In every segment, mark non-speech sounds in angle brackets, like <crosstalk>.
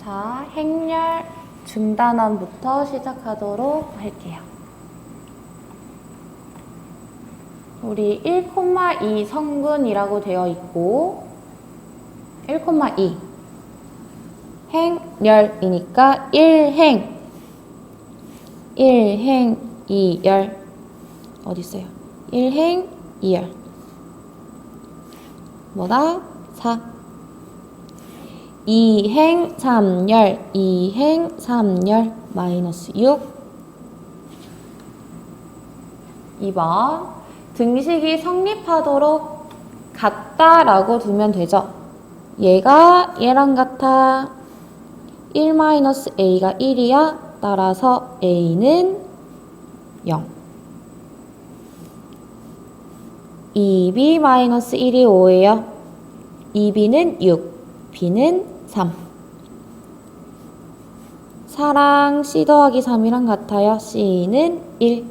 자, 행렬 중단원부터 시작하도록 할게요. 우리 1,2 성분이라고 되어 있고 1,2 행렬이니까 1행 1행 2열 어디 있어요? 1행 2열 뭐다? 4 2행 3열 2행 3열 마이너스 6 2번 등식이 성립하도록 같다라고 두면 되죠. 얘가 얘랑 같아. 1-a가 1이야. 따라서 a는 0 2b-1이 5예요. 2b는 6, b는 3. 4랑 c 더하기 3이랑 같아요. c는 1.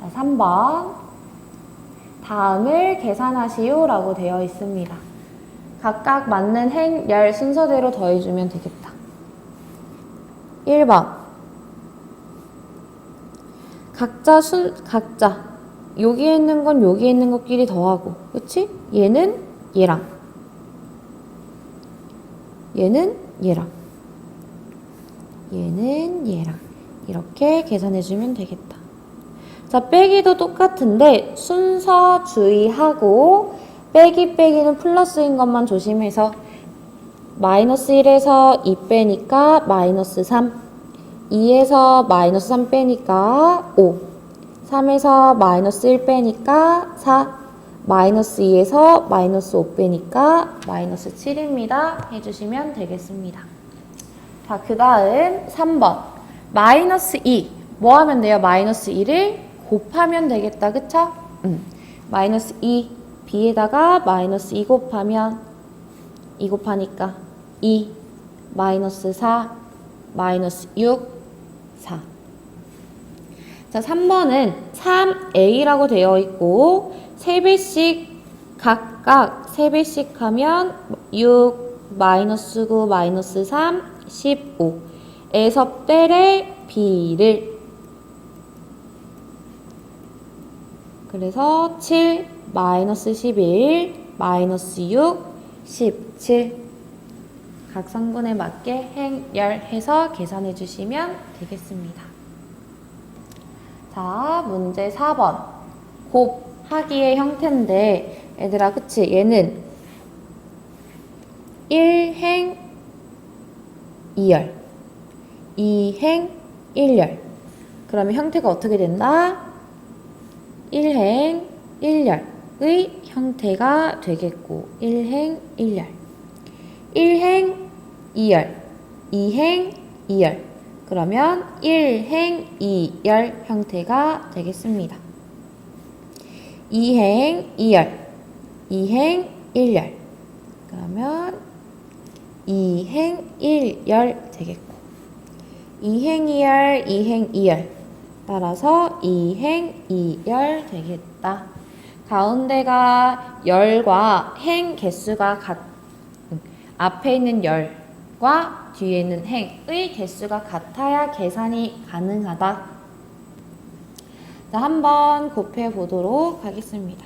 자, 3번. 다음을 계산하시오 라고 되어 있습니다. 각각 맞는 행, 열 순서대로 더해주면 되겠다. 1번. 각자 순, 각자. 여기에 있는 건 여기에 있는 것끼리 더하고. 그치? 얘는 얘랑. 얘는 얘랑. 얘는 얘랑. 이렇게 계산해주면 되겠다. 자, 빼기도 똑같은데 순서 주의하고 빼기 빼기는 플러스인 것만 조심해서 마이너스 1에서 2 빼니까 마이너스 3 2에서 마이너스 3 빼니까 5 3에서 마이너스 1 빼니까 4 마이너스 2에서 마이너스 5 빼니까 마이너스 7입니다. 해주시면 되겠습니다. 자, 그 다음 3번 마이너스 2 뭐 하면 돼요? 마이너스 2를 곱하면 되겠다. 그쵸? 음. 마이너스 2 b에다가 마이너스 2 곱하면 2 곱하니까 2 마이너스 4 마이너스 6 4 자, 3번은 3a라고 되어 있고 3배씩 각각 3배씩 하면 6 마이너스 9 마이너스 3 15 에서 뺄에 b를. 그래서 7 마이너스 11 마이너스 6 17 각 성분에 맞게 행열해서 계산해 주시면 되겠습니다. 자, 문제 4번. 곱하기의 형태인데, 얘들아, 그치? 얘는 1행 2열, 2행 1열. 그러면 형태가 어떻게 된다? 1행 1열의 형태가 되겠고, 1행 1열. 1행 2열, 2행 2열. 그러면 1행 2열 형태가 되겠습니다. 2행 2열, 2행 1열. 그러면 2행 1열 되겠고. 2행 2열, 2행 2열. 따라서 2행 2열 되겠다. 가운데가 열과 행 개수가 같, 앞에 있는 열 과 뒤에 있는 행의 개수가 같아야 계산이 가능하다. 자, 한번 곱해 보도록 하겠습니다.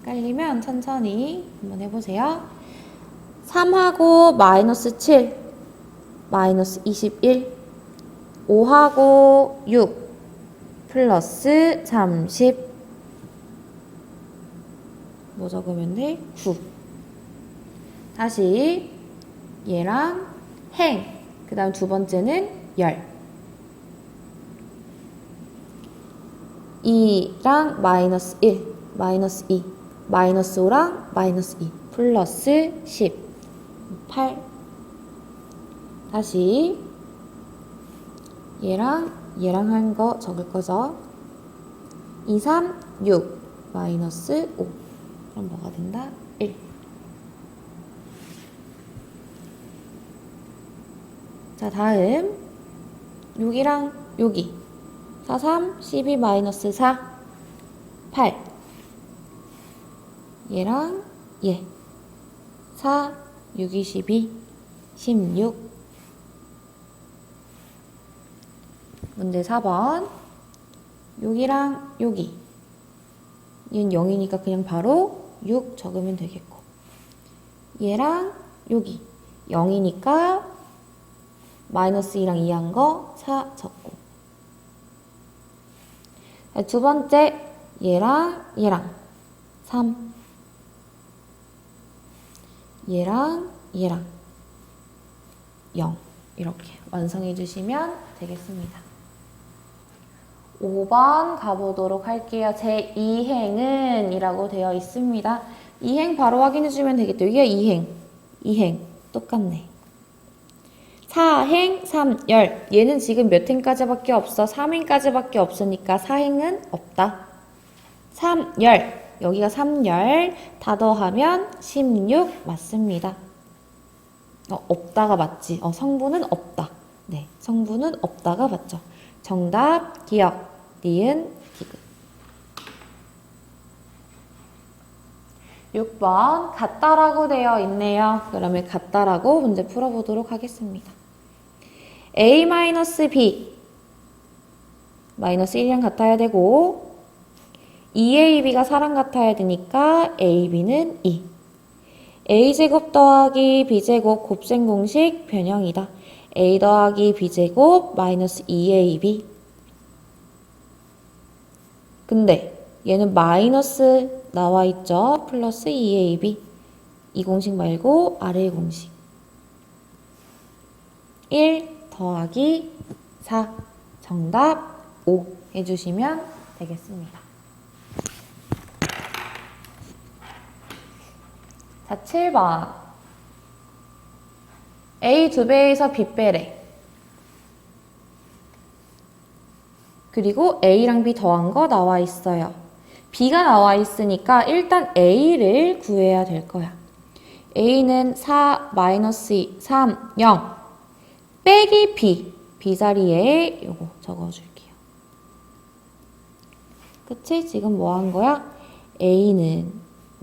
헷갈리면 천천히 한번 해보세요. 3하고 마이너스 7, 마이너스 21, 5하고 6, 플러스 30. 뭐 적으면 돼? 9. 다시 얘랑 행. 그 다음 두 번째는 열. 2랑 마이너스 1, 마이너스 2, 마이너스 5랑 마이너스 2, 플러스 10, 8. 다시 얘랑 얘랑 한 거 적을 거죠. 2, 3, 6, 마이너스 5. 그럼 뭐가 된다? 1. 자, 다음. 여기랑 여기. 4, 3, 12, 마이너스 4, 8. 얘랑 얘. 4, 6, 22, 16. 문제 4번. 여기랑 여기. 얘는 0이니까 그냥 바로 6 적으면 되겠고. 얘랑 여기. 0이니까 마이너스 2랑 2한 거 4 적고. 두 번째, 얘랑 얘랑 3. 얘랑 얘랑 0. 이렇게 완성해 주시면 되겠습니다. 5번 가보도록 할게요. 제 2행은 이라고 되어 있습니다. 2행 바로 확인해 주면 되겠죠. 이게 2행. 2행. 똑같네. 4행, 3열. 얘는 지금 몇 행까지밖에 없어? 3행까지밖에 없으니까 4행은 없다. 3열. 여기가 3열. 다 더하면 16 맞습니다. 어, 없다가 맞지. 어, 성분은 없다. 네, 성분은 없다가 맞죠. 정답, 기억, 니은, 디귿. 6번 같다라고 되어 있네요. 그러면 같다라고 문제 풀어보도록 하겠습니다. A-b 마이너스 1이랑 같아야 되고 2ab가 4랑 같아야 되니까 ab는 2 a제곱 더하기 b제곱 곱셈 공식 변형이다. a 더하기 b제곱 마이너스 2ab 근데 얘는 마이너스 나와 있죠. 플러스 2ab 이 공식 말고 아래의 공식. 1 더하기 4 정답 5 해주시면 되겠습니다. 자, 7번. A 두 배에서 B 빼래. 그리고 A랑 B 더한 거 나와 있어요. B가 나와 있으니까 일단 A를 구해야 될 거야. A는 4, 마이너스 2, 3, 0. 빼기 B. B 자리에 요거 적어줄게요. 그치? 지금 뭐 한 거야? A는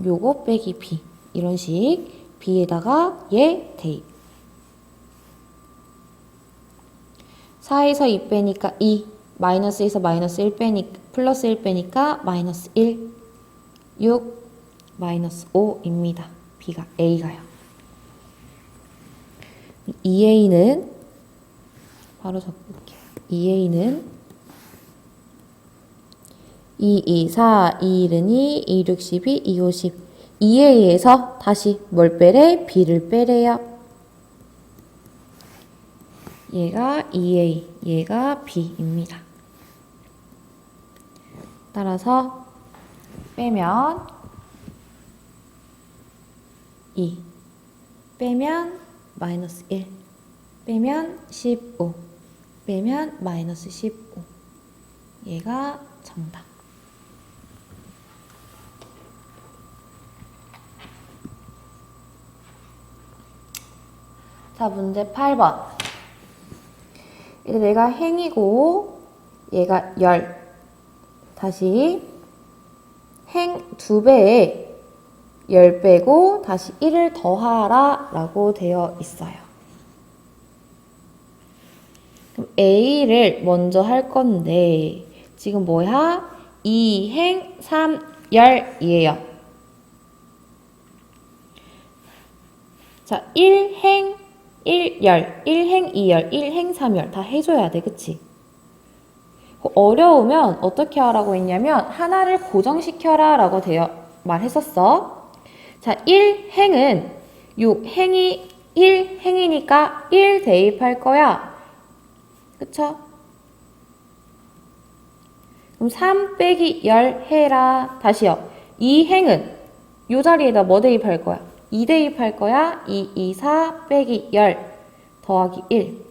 요거 빼기 B. 이런 식 B에다가 얘 대입 4에서 2 빼니까 2 마이너스에서 마이너스 1 빼니까 플러스 1 빼니까 마이너스 1 6 마이너스 5입니다. B가 A가요. 2A는 바로 적을게요. 2A는 2, 2, 4, 2, 1은 2, 2, 6, 12, 2, 5, 10 2A에서 다시 뭘 빼래? B를 빼래요. 얘가 2A, 얘가 B입니다. 따라서 빼면 2, 빼면 마이너스 1, 빼면 15, 빼면 마이너스 15. 얘가 정답. 자, 문제 8번. 이제 내가 행이고 얘가 열. 다시 행 두 배에 열 빼고 다시 1을 더하라 라고 되어 있어요. A를 먼저 할 건데 지금 뭐야? 2행 3열이에요. 자, 1행 1열, 1행 2열, 1행 3열 다 해줘야 돼, 그치? 어려우면 어떻게 하라고 했냐면 하나를 고정시켜라 라고 되어 말했었어. 자, 1행은 요 행이 1행이니까 1 대입할 거야. 그쵸? 그럼 3 빼기 10 해라. 다시요. 2행은 요 자리에다 뭐 대입할 거야? 2 대입할 거야. 2, 2, 4 빼기 10 더하기 1.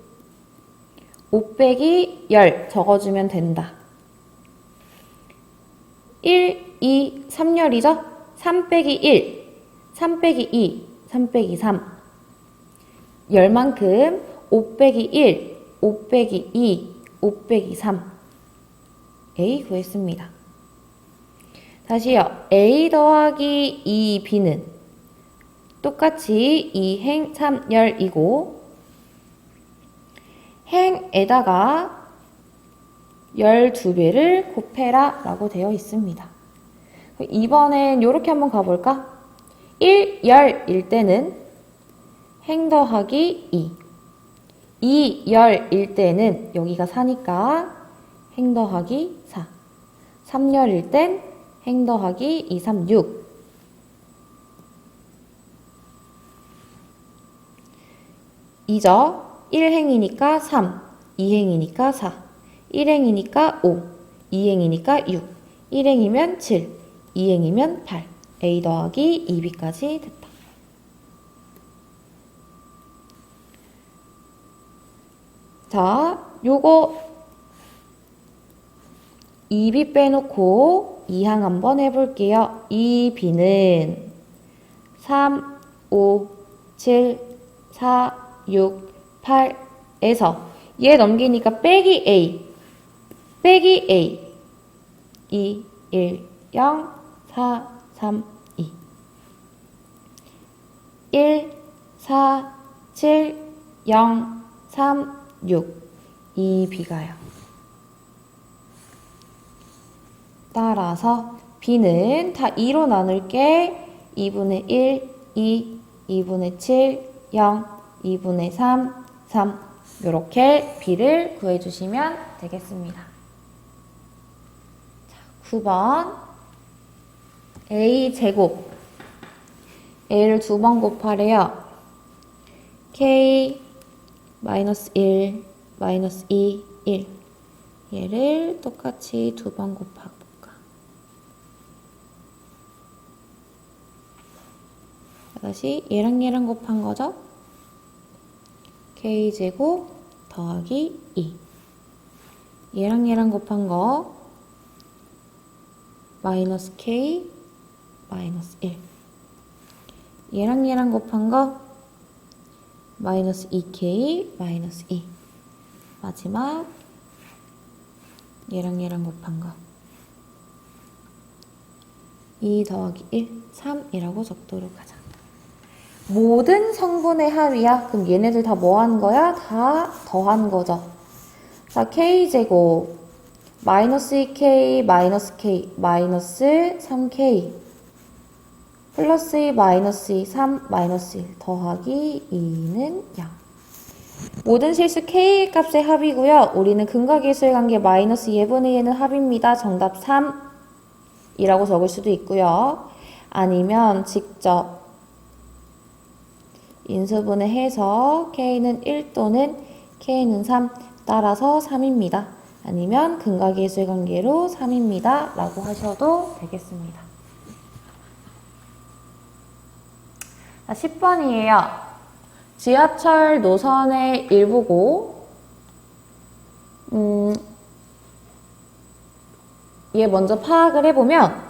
5 빼기 10 적어주면 된다. 1, 2, 3열이죠? 3 빼기 1, 3 빼기 2, 3 빼기 3. 열만큼 5 빼기 1, 5 빼기 2, 5 빼기 3. A 구했습니다. 다시요. A 더하기 2B는 똑같이 2행 3열이고 행에다가 12배를 곱해라 라고 되어 있습니다. 이번엔 이렇게 한번 가볼까? 1, 열일 때는 행 더하기 2 2, 열일 때는 여기가 4니까 행 더하기 4 3열일 땐 행 더하기 2, 3, 6 2죠. 1행이니까 3, 2행이니까 4, 1행이니까 5, 2행이니까 6, 1행이면 7, 2행이면 8, a 더하기 2b까지 됐다. 자, 요거 2b 빼놓고 2항 한번 해볼게요. 2b는 3, 5, 7, 4, 6, 8에서 얘 넘기니까 빼기 a. 빼기 a. 2, 1, 0, 4, 3, 2 1, 4, 7, 0, 3, 6 2, b가요. 따라서 b는 다 2로 나눌게 2분의 1, 2, 2분의 7, 0, 2분의 3, 3 이렇게 b를 구해주시면 되겠습니다. 자, 9번 a 제곱 a를 두 번 곱하래요. k 마이너스 1, 마이너스 2, 1 얘를 똑같이 두 번 곱해볼까? 다시 얘랑 얘랑 곱한 거죠? k제곱 더하기 2 얘랑 얘랑 곱한 거 마이너스 k 마이너스 1 얘랑 얘랑 곱한 거 마이너스 2k 마이너스 2 마지막 얘랑 얘랑 곱한 거 2 더하기 1, 3이라고 적도록 하자. 모든 성분의 합이야. 그럼 얘네들 다뭐 하는 거야? 다 더한 거죠. 자, k제곱 마이너스 2k 마이너스 k 마이너스 3k 플러스 2 마이너스 2 3 마이너스 1 더하기 2는 0 모든 실수 k 값의 합이고요. 우리는 근과 계수의 관계 마이너스 예분의 예는 합입니다. 정답 3이라고 적을 수도 있고요. 아니면 직접 인수분해 해서 k는 1 또는 k는 3 따라서 3입니다. 아니면 근과 계수의 관계로 3입니다. 라고 하셔도 되겠습니다. 10번이에요. 지하철 노선의 일부고, 음, 얘 먼저 파악을 해보면,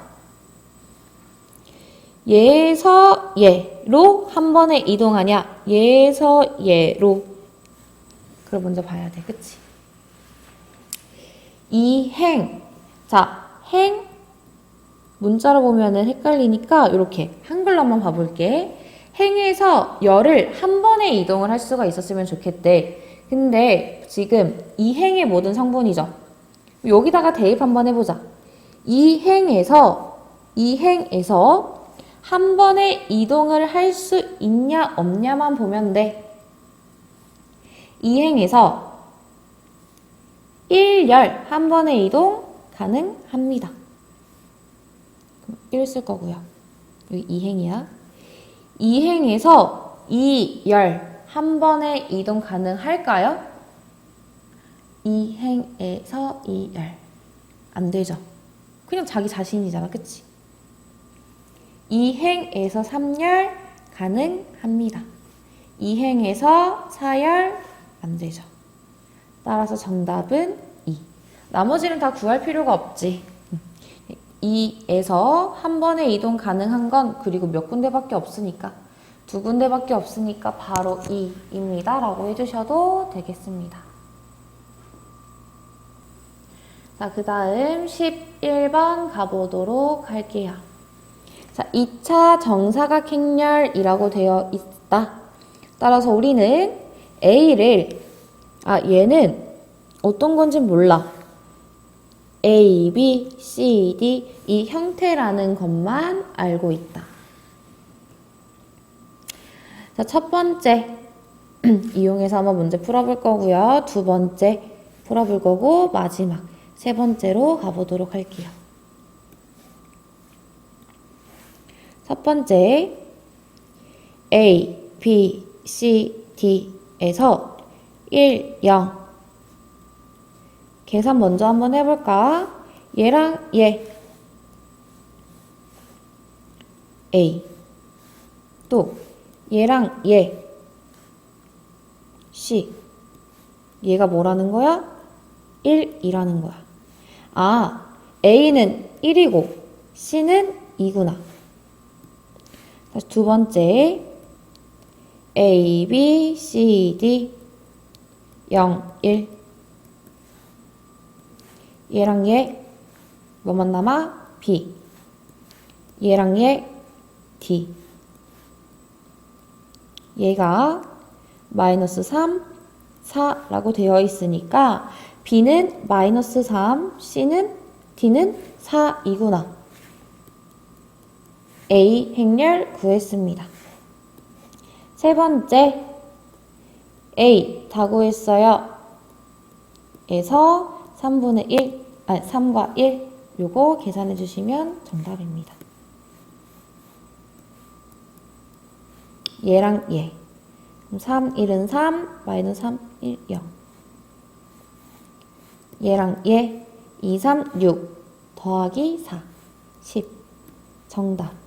얘에서 얘로 한 번에 이동하냐, 얘에서 얘로. 그걸 먼저 봐야 돼, 그치? 이 행. 자, 행. 문자로 보면은 헷갈리니까, 이렇게 한글로 한번 봐볼게. 행에서 열을 한 번에 이동을 할 수가 있었으면 좋겠대. 근데 지금 이 행의 모든 성분이죠. 여기다가 대입 한번 해보자. 이 행에서 이 행에서 한 번에 이동을 할 수 있냐 없냐만 보면 돼. 이 행에서 1열 한 번에 이동 가능합니다. 1 쓸 거고요. 여기 이 행이야. 이행에서 이 열 한 번에 이동 가능할까요? 이행에서 이 열 안 되죠. 그냥 자기 자신이잖아, 그치? 이행에서 3열 가능합니다. 이행에서 4열 안 되죠. 따라서 정답은 2. 나머지는 다 구할 필요가 없지. 2에서 한 번에 이동 가능한 건 그리고 몇 군데밖에 없으니까 두 군데밖에 없으니까 바로 2입니다. 라고 해주셔도 되겠습니다. 자, 그 다음 11번 가보도록 할게요. 자, 2차 정사각 행렬이라고 되어 있다. 따라서 우리는 A를, 아, 얘는 어떤 건지 몰라. A, B, C, D 이 형태라는 것만 알고 있다. 자, 첫 번째 <clears throat> 이용해서 한번 문제 풀어볼 거고요. 두 번째 풀어볼 거고 마지막 세 번째로 가보도록 할게요. 첫 번째 A, B, C, D에서 1, 0 계산 먼저 한번 해볼까? 얘랑 얘 A 또 얘랑 얘 C 얘가 뭐라는 거야? 1이라는 거야. 아, A는 1이고 C는 2구나. 다시 두 번째 A, B, C, D 0, 1 얘랑 얘 뭐만 남아? B 얘랑 얘 D 얘가 마이너스 3, 4라고 되어 있으니까 B는 마이너스 3, C는 D는 4이구나. A 행렬 구했습니다. 세 번째 A 다 구했어요. 에서 3분의 1, 아니 3과 1 요거 계산해 주시면 정답입니다. 얘랑 얘. 그럼 3, 1은 3, 마이너스 3, 1, 0. 얘랑 얘, 2, 3, 6. 더하기 4, 10. 정답.